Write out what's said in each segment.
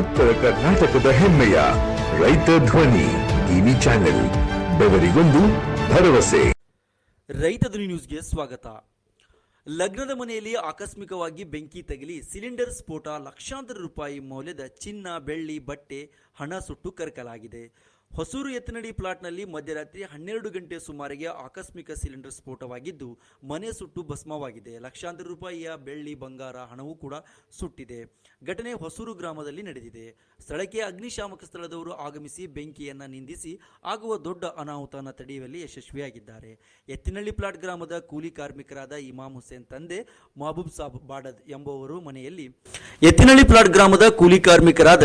ಉತ್ತರ ಕರ್ನಾಟಕದ ಹೆಮ್ಮೆಯ ರೈತ ಧ್ವನಿ ಟಿವಿ ಚಾನೆಲ್, ಬೆವರಿಗೊಂದು ಭರವಸೆ. ರೈತ ಧ್ವನಿ ನ್ಯೂಸ್ಗೆ ಸ್ವಾಗತ. ಲಗ್ನದ ಮನೆಯಲ್ಲಿ ಆಕಸ್ಮಿಕವಾಗಿ ಬೆಂಕಿ ತಗಿಲಿ ಸಿಲಿಂಡರ್ ಸ್ಫೋಟ ಲಕ್ಷಾಂತರ ರೂಪಾಯಿ ಮೌಲ್ಯದ ಚಿನ್ನ, ಬೆಳ್ಳಿ, ಬಟ್ಟೆ, ಹಣ ಸುಟ್ಟು ಕರಕಲಾಗಿದೆ. ಹೊಸೂರು ಎತ್ತನಡಿ ಪ್ಲಾಟ್ನಲ್ಲಿ ಮಧ್ಯರಾತ್ರಿ ಹನ್ನೆರಡು ಗಂಟೆ ಸುಮಾರಿಗೆ ಆಕಸ್ಮಿಕ ಸಿಲಿಂಡರ್ ಸ್ಫೋಟವಾಗಿದ್ದು, ಮನೆ ಸುಟ್ಟು ಭಸ್ಮವಾಗಿದೆ. ಲಕ್ಷಾಂತರ ರೂಪಾಯಿಯ ಬೆಳ್ಳಿ, ಬಂಗಾರ ಹಣವೂ ಕೂಡ ಸುಟ್ಟಿದೆ. ಘಟನೆ ಹೊಸೂರು ಗ್ರಾಮದಲ್ಲಿ ನಡೆದಿದೆ. ಸ್ಥಳಕ್ಕೆ ಅಗ್ನಿಶಾಮಕ ಸ್ಥಳದವರು ಆಗಮಿಸಿ ಬೆಂಕಿಯನ್ನು ನಿಂದಿಸಿ ಆಗುವ ದೊಡ್ಡ ಅನಾಹುತನ ತಡೆಯುವಲ್ಲಿ ಯಶಸ್ವಿಯಾಗಿದ್ದಾರೆ. ಎತ್ತಿನಹಳ್ಳಿ ಪ್ಲಾಟ್ ಗ್ರಾಮದ ಕೂಲಿ ಕಾರ್ಮಿಕರಾದ ಇಮಾಮ್ ಹುಸೇನ್ ತಂದೆ ಮಹಬೂಬ್ ಸಾಬ್ ಬಾಡದ್ ಎಂಬುವರು ಮನೆಯಲ್ಲಿ ಎತ್ತಿನಳ್ಳಿ ಪ್ಲಾಟ್ ಗ್ರಾಮದ ಕೂಲಿ ಕಾರ್ಮಿಕರಾದ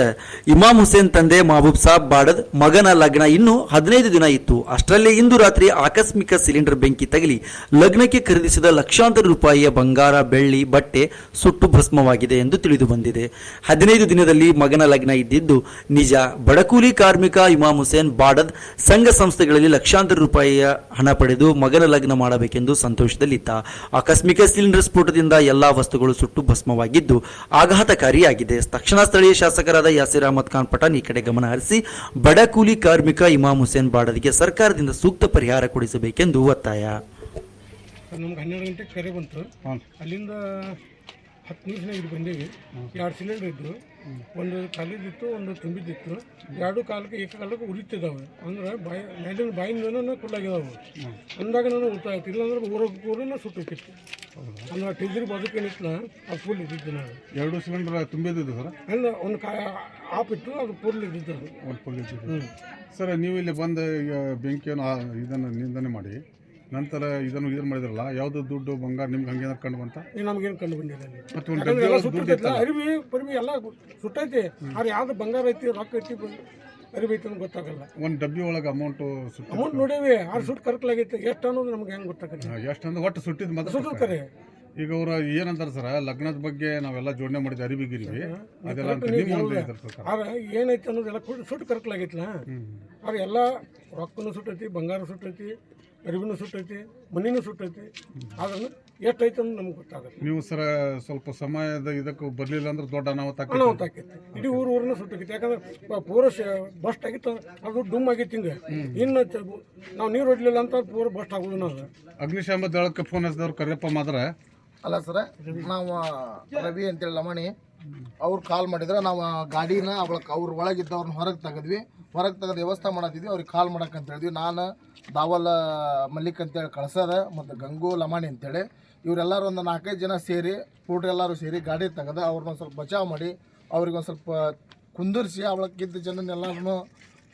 ಇಮಾಮ್ ಹುಸೇನ್ ತಂದೆ ಮಹಬೂಬ್ ಸಾಬ್ ಬಾಡದ್ ಮಗನ ಲಗ್ನ ಇನ್ನು ಹದಿನೈದು ದಿನ ಇತ್ತು. ಅಷ್ಟರಲ್ಲೇ ಇಂದು ರಾತ್ರಿ ಆಕಸ್ಮಿಕ ಸಿಲಿಂಡರ್ ಬೆಂಕಿ ತಗಲಿ ಲಗ್ನಕ್ಕೆ ಖರೀದಿಸಿದ ಲಕ್ಷಾಂತರ ರೂಪಾಯಿಯ ಬಂಗಾರ, ಬೆಳ್ಳಿ, ಬಟ್ಟೆ ಸುಟ್ಟು ಭಸ್ಮವಾಗಿದೆ ಎಂದು ತಿಳಿದು ಬಂದಿದೆ. ಹದಿನೈದು ದಿನದಲ್ಲಿ ಮಗನ ಲಗ್ನ ಇದ್ದಿದ್ದು ನಿಜ. ಬಡಕೂಲಿ ಕಾರ್ಮಿಕ ಇಮಾಮ್ ಹುಸೇನ್ ಬಾಡದ್ ಸಂಘ ಸಂಸ್ಥೆಗಳಲ್ಲಿ ಲಕ್ಷಾಂತರ ರೂಪಾಯಿಯ ಹಣ ಪಡೆದು ಮಗನ ಲಗ್ನ ಮಾಡಬೇಕೆಂದು ಸಂತೋಷದಲ್ಲಿತ್ತ ಆಕಸ್ಮಿಕ ಸಿಲಿಂಡರ್ ಸ್ಫೋಟದಿಂದ ಎಲ್ಲಾ ವಸ್ತುಗಳು ಸುಟ್ಟು ಭಸ್ಮವಾಗಿದ್ದು ಆಘಾತಕಾರಿಯಾಗಿದೆ. ತಕ್ಷಣ ಸ್ಥಳೀಯ ಶಾಸಕರಾದ ಯಾಸಿರ್ ಅಹಮದ್ ಖಾನ್ ಪಠಾಣ್ ಈ ಕಡೆ ಗಮನ ಹರಿಸಿ ಬಡ ಕಾರ್ಮಿಕ ಇಮಾಮ್ ಹುಸೇನ್ ಬಾಡದಿಗೆ ಸರ್ಕಾರದಿಂದ ಸೂಕ್ತ ಪರಿಹಾರ ಕೊಡಿಸಬೇಕೆಂದು ಒತ್ತಾಯ. ನಮ್ಗೆ ಹನ್ನೆರಡು ಗಂಟೆಗೆ ಕರೆ ಬಂತು. ಅಲ್ಲಿಂದ ಹತ್ತು ನಿಮಿಷನಾಗ ಇಲ್ಲಿ ಬಂದೀವಿ. ಎರಡು ಸಿಲಿಂಡರ್ ಇದ್ದು ಒಂದು ಖಾಲಿದಿತ್ತು ಒಂದು ತುಂಬಿದ್ದಿತ್ತು. ಎರಡು ಕಾಲಕ್ಕೆ ಏಕ ಕಾಲಕ್ಕೆ ಉರಿತಿದ್ದಾವೆ ಅಂದ್ರೆ ಬಾಯಿ ಮೇಲಿನ ಬಾಯಿಂದ ಕುಳ್ಳಾಗಿದ್ದಾವೆ ಅಂದಾಗ ನಾನು ಊಟ ಇತ್ತು. ಇಲ್ಲಾಂದ್ರೆ ಊರ ಊರನ್ನ ಸುಟ್ಟೋಕಿತ್ತು ಅಂದ್ರೆ ಟಿದ್ರಿ ಬದುಕೇನಿತ್ತು ಅದು ಫುಲ್ ಇದ್ದಿದ್ದು ನಾನು ಎರಡು ಸಿಲಿಂಡರ್ ತುಂಬಿದ್ದು ಸರ್? ಇಲ್ಲ ಒಂದು ಕಾ ಆಪ್ ಇತ್ತು ಅದು ಫುಲ್ ಇದ್ದಿದ್ದು ಅದು. ಫುಲ್ ಸರ್ ನೀವು ಇಲ್ಲಿ ಬಂದು ಈಗ ಬೆಂಕಿಯನ್ನು ಇದನ್ನು ನಿಂದನೆ ಮಾಡಿ. ನಂತರ ಇದನ್ನು ಇದನ್ನು ಮಾಡಿದ್ರಲ್ಲ ಯಾವುದು ದುಡ್ಡು ಬಂಗಾರ ನಿಮ್ಗೆ ಹಂಗೆ ಕಂಡು ಬಂತ? ನಮ್ಗೇನು ಕಂಡು ಬಂದಿಲ್ಲ ಮತ್ತು ಒಂದು ಎಲ್ಲ ಇತ್ತಲ್ಲ? ಅರಿವಿ ಪರಿವಿ ಎಲ್ಲ ಸುಟ್ಟೈತಿ. ಆದ್ರೆ ಯಾವ್ದು ಬಂಗಾರ ಐತಿ ರೊಕ್ಕ ಐತಿ ಅರಿವಿ ಐತಿ ಅಂತ ಗೊತ್ತಾಗಲ್ಲ. ಒಂದು ಡಬ್ಬಿ ಒಳಗೆ ಅಮೌಂಟು ಸುಟ್ಟು ಅಮೌಂಟ್ ನೋಡೇವಿ ಆರು ಸುಟ್ಟು ಕರ್ಕಲಾಗೈತೆ ಎಷ್ಟು ಅನ್ನೋದು ನಮ್ಗೆ ಹೆಂಗೆ ಗೊತ್ತಾಗಲ್ಲ. ಎಷ್ಟು ಅಂದ್ರೆ ಒಟ್ಟು ಸುಟ್ಟಿದ್ದು ಮತ್ತೆ ಸುಟ್ಟಿರ್ತಾರೆ ಈಗ ಅವ್ರು ಏನಂತಾರೆ ಸರ್ ಲಗ್ನದ ಬಗ್ಗೆ ನಾವೆಲ್ಲ ಜೋಡಣೆ ಮಾಡಿದ ಅರಿವಿ ಗಿರಿವಿ. ಅದೆಲ್ಲ ಅಂತ ನಿಮ್ಮ ಆದ್ರೆ ಏನೈತಿ ಅನ್ನೋದೆಲ್ಲ ಸುಟ್ಟು ಸುಟ್ಟು ಕರ್ಕಲಾಗೈತಲ್ಲ ಆದ್ರೆ ಎಲ್ಲ ರೊಕ್ಕನೂ ಸುಟ್ಟೈತಿ ಬಂಗಾರ ಸುಟ್ಟೈತಿ ಅರಿವಿನೂ ಸುಟ್ಟೈತಿ ಮನಿನೂ ಸುಟ್ಟೈತಿ ಆದ್ರೂ ಎಷ್ಟು ಅಂದ್ರೆ ಅನ್ನೋದು ನಮ್ಗೆ ಗೊತ್ತಾಗಲ್ಲ. ನೀವು ಸರ ಸ್ವಲ್ಪ ಸಮಯದ ಇದಕ್ಕೆ ಬರಲಿಲ್ಲ ಅಂದ್ರೆ ದೊಡ್ಡ ಅನಾಹುತ ಆಕ್ಕೈತಿ. ಅನಾಹುತ ಆಕೈತಿ. ಇಡೀ ಊರು ಊರನ್ನ ಸುಟ್ಟಕೈತಿ ಯಾಕಂದ್ರೆ ಪೂರ ಬಸ್ಟ್ ಆಗಿತ್ತು ಅದು ಡುಮ್ ಆಗಿತ್ತು ಹಿಂಗೆ. ಇನ್ನು ಚ- ನಾವು ನೀರು ಹೊಡ್ಲಿಲ್ಲ ಅಂತ ಪೂರ ಬಸ್ಟ್ ಆಗೋದು ನಾವು. ಅಗ್ನಿಶಾಮಕ ದಳಕ್ಕೆ ಫೋನ್ ಹಚ್ಚಿದವ್ರು ಕರಿಯಪ್ಪ ಮಾತ್ರ ಅಲ್ಲ ಸರ, ನಾವು ರವಿ ಅಂತೇಳಿ ಲಮಣಿ, ಅವ್ರು ಕಾಲ್ ಮಾಡಿದ್ರೆ ನಾವು ಗಾಡಿನ ಅವಳ ಅವ್ರ ಒಳಗಿದ್ದವ್ರನ್ನ ಹೊರಗೆ ತೆಗೆದ್ವಿ. ಹೊರಗೆ ತೆಗೆದು ವ್ಯವಸ್ಥೆ ಮಾಡತ್ತಿದ್ವಿ ಅವ್ರಿಗೆ ಕಾಲ್ ಮಾಡಕ್ಕೆ ಅಂತ ಹೇಳಿದ್ವಿ. ನಾನು, ದಾವಲ್ ಮಲ್ಲಿಕ್ ಅಂತೇಳಿ ಕಳ್ಸದ, ಮತ್ತು ಗಂಗು ಲಮಾಣಿ ಅಂತೇಳಿ, ಇವರೆಲ್ಲರೂ ಒಂದು ನಾಲ್ಕೈದು ಜನ ಸೇರಿ ಎಲ್ಲರೂ ಸೇರಿ ಗಾಡಿ ತೆಗೆದು ಅವ್ರನ್ನ ಸ್ವಲ್ಪ ಬಚಾವ್ ಮಾಡಿ, ಅವ್ರಿಗೆ ಒಂದು ಸ್ವಲ್ಪ ಕುಂದಿರಿಸಿ ಅವಳಕ್ಕಿದ್ದ ಜನನೆಲ್ಲರನ್ನು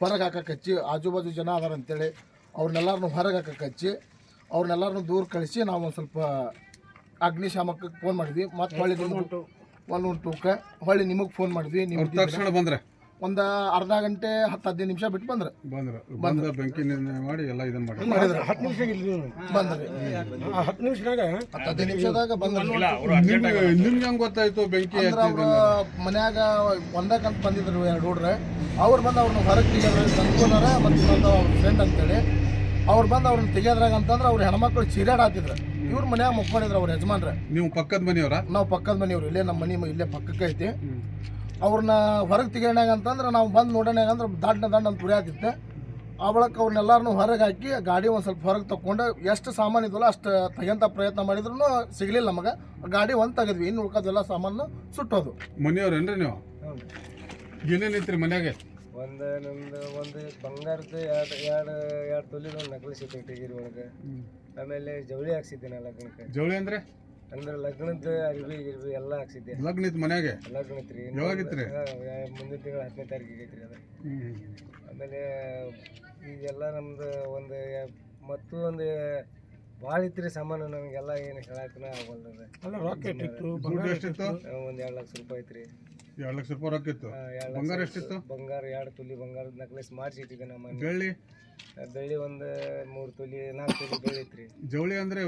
ಹೊರಗೆ ಹಾಕಕ್ಕೆ ಹಚ್ಚಿ ಆಜು ಬಾಜು ಜನ ಅದಾರಂತೇಳಿ ಅವ್ರನ್ನೆಲ್ಲರನ್ನು ಹೊರಗೆ ಹಾಕಕ್ಕೆ ಹಚ್ಚಿ ಅವ್ರನ್ನೆಲ್ಲರನ್ನೂ ದೂರ ಕಳಿಸಿ, ನಾವು ಒಂದು ಸ್ವಲ್ಪ ಅಗ್ನಿಶಾಮಕಕ್ಕೆ ಫೋನ್ ಮಾಡಿದ್ವಿ. ಮತ್ತೆ ಹೊಳ್ಳಿ ನಿಮ್ಗೆ ಒಂದು ಟೂಕ ಹೊಳ್ಳಿ ನಿಮಗೆ ಫೋನ್ ಮಾಡಿದ್ವಿ ನೀವು ತಕ್ಷಣ ಬಂದ್ರೆ? ಒಂದು ಅರ್ಧ ಗಂಟೆ ಹತ್ತು ಹದಿನೈದು ನಿಮಿಷ ಬಿಟ್ಟು ಬಂದ್ರೆ. ಬಂದ್ರೆ. ಬಂದ ಬೆಂಕಿ ಮಾಡಿ ಎಲ್ಲ ಇದನ್ನ ಮಾಡಿ. ಮಾಡಿದ್ರೆ. ಹತ್ತು ನಿಮಿಷ ಇಲ್ಲಿ ಬಂದ್ರಿ. ಆ ಹತ್ತು ನಿಮಿಷದಾಗ? ಹತ್ತು ಹದಿನೈದು ನಿಮಿಷದಾಗ ಬಂದ್ರೆ. ನಿಮ್ಗೆ ಹೆಂಗೆ ಗೊತ್ತಾಯ್ತು ಬೆಂಕಿ ಅವರು ಮನ್ಯಾಗ ಒಂದಕ್ಕಂತ ಬಂದಿದ್ರು ಎರಡು ಹುಡ್ರೆ. ಅವ್ರು ಬಂದು ಅವ್ರನ್ನ ಹೊರಗೆ ತೆಗೆದ್ರೆ ತಂದ್ಕೊಂಡಾರ ಮತ್ತು ಇನ್ನೊಂದು ಅವ್ರ ಫ್ರೆಂಡ್ ಅಂತೇಳಿ. ಅವ್ರು ಬಂದು ಅವ್ರನ್ನ ತೆಗಿಯೋದ್ರಾಗ ಅಂತಂದ್ರೆ ಅವ್ರ ಹೆಣ್ಮಕ್ಳು ಚೀರಾಡಾತಿದ್ರು ಇವ್ರ ಮನ್ಯಾಗ ಮುಕ್ಕೊಂಡಿದ್ರು ಅವ್ರ ಯಜಮಾನ್ರ. ನೀವು ಪಕ್ಕದ ಮನೆಯವರ? ನಾವು ಪಕ್ಕದ ಮನೆಯವ್ರು ಇಲ್ಲೇ ನಮ್ಮ ಮನೆ ಇಲ್ಲೇ ಪಕ್ಕಕ್ಕೆ ಐತಿ. ಅವ್ರನ್ನ ಹೊರಗೆ ತೆಗಿಯೋಣಾಗ ಅಂತಂದ್ರೆ ನಾವು ಬಂದು ನೋಡೋಣಾಗ ಅಂದ್ರೆ ದಾಡ್ನ ದಾಂಡ್ ಅಂತ ತುರಿಯಾತಿತ್ತೆ ಅವಳಕ್ಕೆ ಅವ್ರನ್ನೆಲ್ಲರನ್ನು ಹೊರಗೆ ಹಾಕಿ ಗಾಡಿ ಒಂದು ಸ್ವಲ್ಪ ಹೊರಗೆ ತಗೊಂಡು ಎಷ್ಟು ಸಾಮಾನು ಇದ್ವಲ್ಲ ಅಷ್ಟು ತಗಂತ ಪ್ರಯತ್ನ ಮಾಡಿದ್ರು ಸಿಗಲಿಲ್ಲ ನಮಗೆ. ಗಾಡಿ ಒಂದು ತೆಗೆದ್ವಿ ಇನ್ನು ಉಳ್ಕೋದೆಲ್ಲ ಸಾಮಾನು ಸುಟ್ಟೋದು. ಮನೆಯವ್ರೇನ್ರಿ ನೀವು? ಏನೇನೈತ್ರಿ ಮನ್ಯಾಗೆ? ಒಂದು ನಮ್ದು ಒಂದು ಬಂಗಾರದ ಎರಡು ಎರಡು ಎರಡು ತೊಲಿದ ಒಂದು ನಕಲಿ ಸಿಟ್ಟು ಇಟ್ಟಿದ್ದೀರಿ ಒಳಗೆ. ಆಮೇಲೆ ಜವಳಿ ಹಾಕ್ಸಿದ್ದೆ ನಾ ಲಗ್ನಕ್ಕೆ? ಜವಳಿ ಅಂದ್ರೆ? ಅಂದ್ರೆ ಲಗ್ನದ ಅರಿವಿ ಗಿರ್ವಿ ಎಲ್ಲ ಹಾಕ್ಸಿದ್ದೆ. ಲಗ್ನ ಇತ್ತು ಮನ್ಯಾಗೆ ಲಗ್ನ ಐತ್ರಿ ಯಾವಾಗಿತ್ರಿ? ಮುಂದಿನ ತಿಂಗಳ ಹತ್ತನೇ ತಾರೀಕಿಗೆ ಐತ್ರಿ ಅದು. ಆಮೇಲೆ ಈಗೆಲ್ಲ ನಮ್ದು ಒಂದು ಮತ್ತು ಒಂದು ಭಾಳ ಇತ್ರಿ ಸಾಮಾನು ನಮಗೆಲ್ಲ ಏನು ಹೇಳಕ್ಕನ ಆಗಲ್ದ ಇತ್ತು. ಒಂದು ಎರಡು ಲಕ್ಷ ರೂಪಾಯಿ ಐತ್ರಿ. ಎರಡು ಲಕ್ಷ ರೂಪಾಯಿ ರೊಕ್ಕ ಇತ್ತು. ಬಂಗಾರ ಎಷ್ಟಿತ್ತು? ಬಂಗಾರ ಎರಡು ತೊಲಿ ಬಂಗಾರದ ನಕ್ಲೆಸ್ ಮಾರ್ಚ್ ಇಟ್ಟಿದ್ದೆ ನಮ್ಮ ಮನೆ. ಬೆಳ್ಳಿ? ಬೆಳ್ಳಿ ಒಂದು ಮೂರು ತೊಲಿ ನಾಲ್ಕು ತೊಲಿ ಬೆಳ್ಳಿ ಐತ್ರಿ. ಜವಳಿ ಅಂದ್ರೆ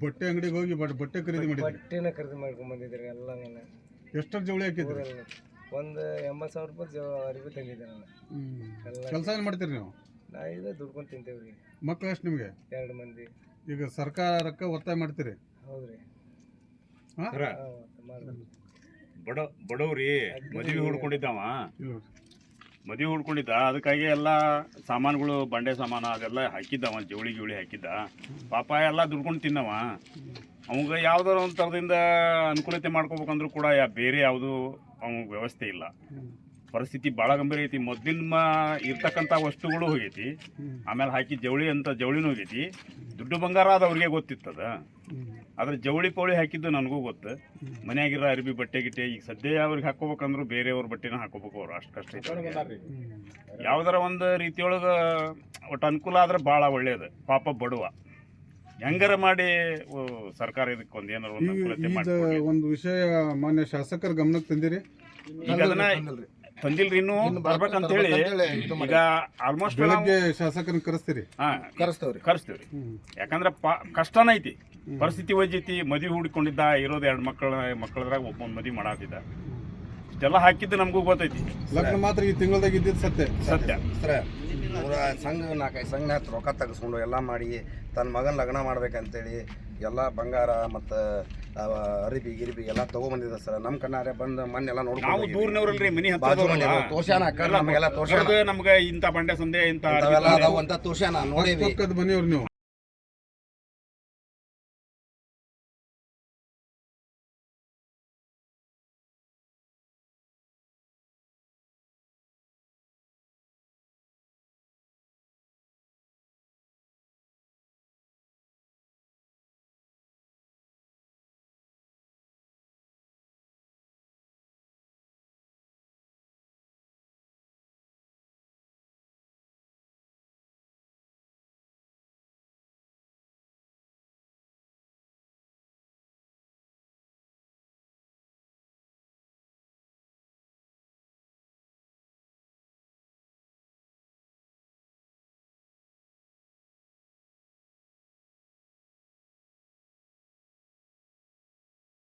ಬಟ್ಟೆ ಅಂಗಡಿಗೆ ಹೋಗಿ ಬಟ್- ಬಟ್ಟೆ ಖರೀದಿ ಮಾಡಿ ಬಟ್ಟೆನ ಖರೀದಿ ಮಾಡ್ಕೊಂಡ್ ಬಂದಿದ್ರಿ ಎಲ್ಲ ನಾನು. ಎಷ್ಟರ ಜವಳಿ ಹಾಕಿದ್ರಿ? ಊರಲ್ಲಿ ಒಂದು ಎಂಬತ್ತು ಸಾವಿರ ರೂಪಾಯಿ ಜ ಅರಿವಿ ತಂದಿದ್ದೆ ನಾನು. ಎಲ್ಲ ಕೆಲಸ ಏನು ಮಾಡ್ತೀರಿ ನೀವು? ನಾ ಇದು ದುಡ್ಕೊಂಡು ತಿಂತೇವ್ರಿ. ಮಕ್ಳು ಎಷ್ಟು ನಿಮಗೆ? ಎರಡು ಮಂದಿ. ಈಗ ಸರ್ಕಾರಕ್ಕೆ ಒತ್ತಾಯ ಮಾಡ್ತೀರಿ? ಹೌದ್ರಿ. ಹಾ? ಹಾ, ಮಾಡ್ಬೇಕು. ಬಡ ಬಡವ್ರಿ ಮದುವೆ ಹುಡ್ಕೊಂಡಿದ್ದಾವ. ಮದ್ವಿ ಹುಡ್ಕೊಂಡಿದ್ದ ಅದಕ್ಕಾಗಿ ಎಲ್ಲ ಸಾಮಾನುಗಳು ಬಂಡೆ ಸಾಮಾನು ಅದೆಲ್ಲ ಹಾಕಿದ್ದಾವ ಜವಳಿ ಗಿವಳಿ ಹಾಕಿದ್ದ. ಪಾಪ ಎಲ್ಲ ದುಡ್ಕೊಂಡು ತಿನ್ನವ. ಅವಾಗ ಯಾವ್ದಾರ ಒಂದು ಥರದಿಂದ ಅನುಕೂಲತೆ ಮಾಡ್ಕೋಬೇಕಂದ್ರೂ ಕೂಡ ಯಾ- ಬೇರೆ ಯಾವುದು ಅವಾಗ ವ್ಯವಸ್ಥೆ ಇಲ್ಲ. ಪರಿಸ್ಥಿತಿ ಭಾಳ ಗಂಭೀರ ಐತಿ. ಮೊದಲಿನ ಇರ್ತಕ್ಕಂತ ಇರ್ತಕ್ಕಂಥ ವಸ್ತುಗಳು ಹೋಗೈತಿ. ಆಮೇಲೆ ಹಾಕಿ ಜವಳಿ ಅಂತ ಜವಳಿನೂ ಹೋಗೈತಿ. ದುಡ್ಡು ಬಂಗಾರ ಅದು ಅವ್ರಿಗೆ ಗೊತ್ತಿತ್ತದ ಆದ್ರೆ ಜವಳಿ ಪೌಳಿ ಹಾಕಿದ್ದು ನನಗೂ ಗೊತ್ತು. ಮನೆಯಾಗಿರೋ ಅರಬಿ ಬಟ್ಟೆ ಗಿಟ್ಟೆ ಈಗ ಸದ್ಯ ಅವ್ರಿಗೆ ಹಾಕೋಬೇಕಂದ್ರೂ ಬೇರೆಯವ್ರ ಬಟ್ಟೆನ ಹಾಕೋಬೇಕು ಅವ್ರು. ಅಷ್ಟು ಕಷ್ಟ. ಯಾವ್ದಾರ ಒಂದು ರೀತಿಯೊಳಗೆ ಒಟ್ಟು ಅನುಕೂಲ ಆದ್ರೆ ಭಾಳ ಒಳ್ಳೇದು. ಪಾಪ ಬಡವ. ಹೆಂಗಾರ ಮಾಡಿ ಸರ್ಕಾರ ಇದಕ್ಕೆ ಒಂದು ಏನಾರ ಒಂದು ಈಗ ಅನುಕೂಲತೆ ಈಗ ಒಂದು ವಿಷಯ ಮಾನ್ಯ ಶಾಸಕರ ಗಮನಕ್ಕೆ ತಂದಿರಿ. ಈಗ ಅದನ್ನ ತಂದಿಲ್ರಿ. ಇನ್ನು ಬರ್ಬೇಕಂತ ಹೇಳಿ ಈಗ ಆಲ್ಮೋಸ್ಟ್ ಬೆಳಗ್ಗೆ ಶಾಸಕರನ್ನ ಕರೆಸ್ತೀರಿ? ಹಾ ಕರೆಸ್ತೇವ್ರಿ. ಕರೆಸ್ತೇವ್ರಿ. ಯಾಕಂದ್ರೆ ಪಾ ಕಷ್ಟನ ಐತಿ. ಪರಿಸ್ಥಿತಿ ವೈದ್ಯತಿ ಮದುವೆ ಹುಡ್ಕೊಂಡಿದ್ದ ಇರೋದು ಎರಡು ಮಕ್ಕಳ ಮಕ್ಕಳದ್ರಾಗ ಒಬ್ಬೊಂದು ಮದುವೆ ಮಾಡಾತಿದ್ದ. ಇಷ್ಟೆಲ್ಲ ಹಾಕಿದ್ದು ನಮಗೂ ಗೊತ್ತೈತಿ. ಲಗ್ನ ಮಾತ್ರ ಈ ತಿಂಗಳದಾಗ ಇದ್ದಿದ್ದು ಸತ್ಯ. ಸತ್ಯ. ಸಂಘ ನಾಲ್ಕೈದು ಸಂಘ ರೊಕ್ಕ ತೆಗೆಸ್ಕೊಂಡು ಎಲ್ಲ ಮಾಡಿ ತನ್ನ ಮಗನ ಲಗ್ನ ಮಾಡ್ಬೇಕಂತೇಳಿ ಎಲ್ಲ ಬಂಗಾರ ಮತ್ತು ಅರಿಬಿ ಗಿರಿಬಿ ಎಲ್ಲ ತಗೊಂಬಂದಿದ್ದ ಸರ್. ನಮ್ಮ ಕಣ್ಣಾರೆ ಬಂದು ಮೊನ್ನೆಲ್ಲ ನಾವು ನೋಡ್ಕೊಂಡು ದೂರ್ನವ್ರಲ್ರಿ ಮನಿ ಬಾಜು ಮನೆ ತೋರ್ಸ್ಯಾನ ಅಕ್ಕ ನಮಗೆಲ್ಲ ತೋರ್ಸ್ಯಾನ. ನಮ್ಗೆ ಇಂಥ ಬಂಡೆ ಸಂದೇ ಇಂತ ಅವೆಲ್ಲ ಅದಾವ ಅಂತ ತೋರ್ಸ್ಯಾನ ನೋಡೇವಿ ಪಕ್ಕದ ಮನೆಯವ್ರು ನೀವು?